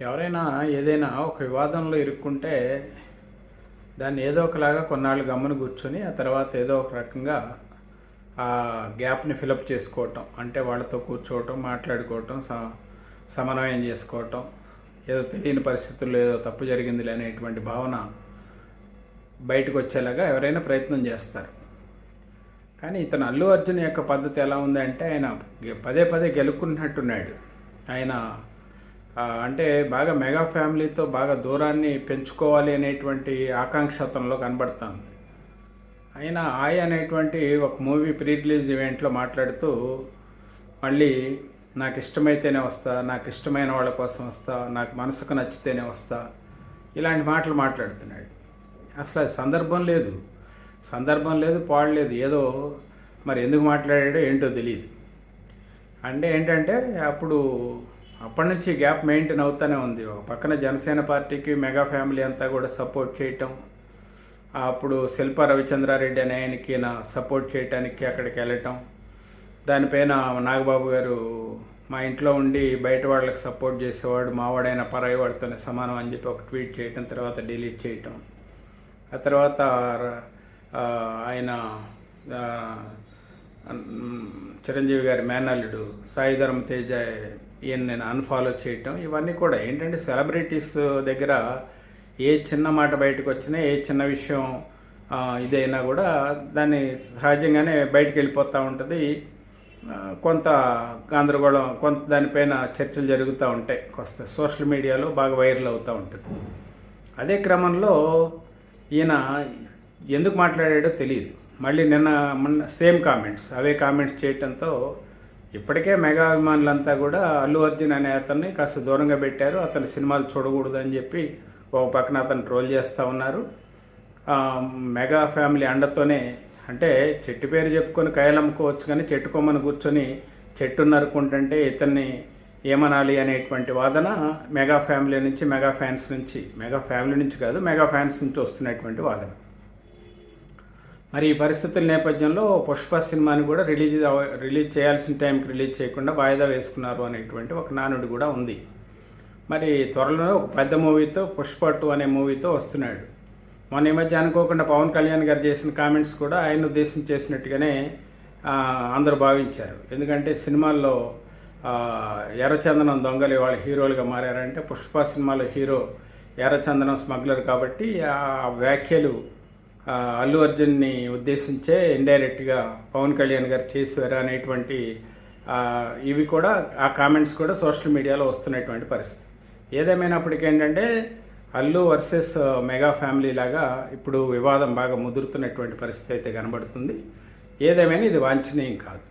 ఎవరైనా ఏదైనా ఒక వివాదంలో ఇరుక్కుంటే దాన్ని ఏదో ఒకలాగా కొన్నాళ్ళు గమ్మున కూర్చొని ఆ తర్వాత ఏదో ఒక రకంగా ఆ గ్యాప్ని ఫిలప్ చేసుకోవటం. అంటే వాళ్ళతో కూర్చోవటం మాట్లాడుకోవటం స- సమన్వయం చేసుకోవటం ఏదో తెలియని పరిస్థితుల్లో ఏదో తప్పు జరిగింది అనేటువంటి భావన బయటకు వచ్చేలాగా ఎవరైనా ప్రయత్నం చేస్తారు. కానీ ఇతను అల్లు అర్జున్ యొక్క పద్ధతి ఎలా ఉందంటే ఆయన గె- పదే పదే గెలుక్కున్నట్టున్నాడు. ఆయన అంటే బాగా మెగా ఫ్యామిలీతో బాగా దూరాన్ని పెంచుకోవాలి అనేటువంటి ఆకాంక్ష అతనిలో కనబడుతుంది. ఆయన ఆయ అనేటువంటి ఒక మూవీ ప్రీ రిలీజ్ ఈవెంట్లో మాట్లాడుతూ మళ్ళీ నాకు ఇష్టమైతేనే వస్తా నాకు ఇష్టమైన వాళ్ళ కోసం వస్తా నాకు మనసుకు నచ్చితేనే వస్తా ఇలాంటి మాటలు మాట్లాడుతున్నాడు. అసలు అది సందర్భం లేదు. సందర్భం లేదు పాడలేదు ఏదో మరి ఎందుకు మాట్లాడాడో ఏంటో తెలియదు అంటే ఏంటంటే అప్పుడు అప్పటి నుంచి గ్యాప్ మెయింటైన్ అవుతూనే ఉంది. ఒక పక్కన జనసేన పార్టీకి మెగా ఫ్యామిలీ అంతా కూడా సపోర్ట్ చేయటం అప్పుడు శిల్ప రవిచంద్రారెడ్డి అనే ఆయనకి నా సపోర్ట్ చేయటానికి అక్కడికి వెళ్ళటం దానిపైన నాగబాబు గారు మా ఇంట్లో ఉండి బయట వాళ్ళకి సపోర్ట్ చేసేవాడు మావాడైన పరాయి వాడితోనే సమానం అని చెప్పి ఒక ట్వీట్ చేయటం తర్వాత డిలీట్ చేయటం. ఆ తర్వాత ఆయన చిరంజీవి గారి మేనల్లుడు సాయి తేజ ఈయన నేను అన్ఫాలో చేయటం ఇవన్నీ కూడా ఏంటంటే సెలబ్రిటీస్ దగ్గర ఏ చిన్న మాట బయటకు వచ్చినా ఏ చిన్న విషయం ఇదైనా కూడా దాన్ని సహజంగానే బయటకు వెళ్ళిపోతూ ఉంటుంది. కొంత గందరగోళం కొంత దానిపైన చర్చలు జరుగుతూ ఉంటాయి. కొంత సోషల్ మీడియాలో బాగా వైరల్ అవుతూ ఉంటుంది. అదే క్రమంలో ఈయన ఎందుకు మాట్లాడాడో తెలియదు మళ్ళీ నిన్న మొన్న సేమ్ కామెంట్స్ అవే కామెంట్స్ చేయటంతో ఇప్పటికే మెగా అభిమానులంతా కూడా అల్లు అర్జున్ అనే అతన్ని కాస్త దూరంగా పెట్టారు. అతని సినిమాలు చూడకూడదు అని చెప్పి ఒక పక్కన అతను ట్రోల్ చేస్తూ ఉన్నారు. మెగా ఫ్యామిలీ అండతోనే అంటే చెట్టు పేరు చెప్పుకొని కాయలు అమ్ముకోవచ్చు కానీ చెట్టు కొమ్మను కూర్చొని చెట్టు నరుకుంటుంటే ఇతన్ని ఏమనాలి అనేటువంటి వాదన మెగా ఫ్యామిలీ నుంచి మెగా ఫ్యాన్స్ నుంచి మెగా ఫ్యామిలీ నుంచి కాదు మెగా ఫ్యాన్స్ నుంచి వస్తున్నటువంటి వాదన. మరి ఈ పరిస్థితుల నేపథ్యంలో పుష్ప సినిమాని కూడా రిలీజ్ రిలీజ్ చేయాల్సిన టైంకి రిలీజ్ చేయకుండా వాయిదా వేసుకున్నారు అనేటువంటి ఒక నానుడు కూడా ఉంది. మరి త్వరలో ఒక పెద్ద మూవీతో పుష్ప టూ అనే మూవీతో వస్తున్నాడు. మొన్న ఈ మధ్య అనుకోకుండా పవన్ కళ్యాణ్ గారు చేసిన కామెంట్స్ కూడా ఆయన ఉద్దేశం చేసినట్టుగానే అందరూ భావించారు. ఎందుకంటే సినిమాల్లో ఎర్రచందనం దొంగలు వాళ్ళ హీరోలుగా మారారంటే పుష్ప సినిమాలో హీరో ఎర్రచందనం స్మగ్లర్ కాబట్టి ఆ వ్యాఖ్యలు అల్లు అర్జున్ని ఉద్దేశించే ఇండైరెక్ట్గా పవన్ కళ్యాణ్ గారు చేశారు అనేటువంటి ఇవి కూడా ఆ కామెంట్స్ కూడా సోషల్ మీడియాలో వస్తున్నటువంటి పరిస్థితి. ఏదేమైనప్పటికీ ఏంటంటే అల్లు వర్సెస్ మెగా ఫ్యామిలీ లాగా ఇప్పుడు వివాదం బాగా ముదురుతున్నటువంటి పరిస్థితి అయితే కనబడుతుంది. ఏదేమైనా ఇది వాంఛనీయం కాదు.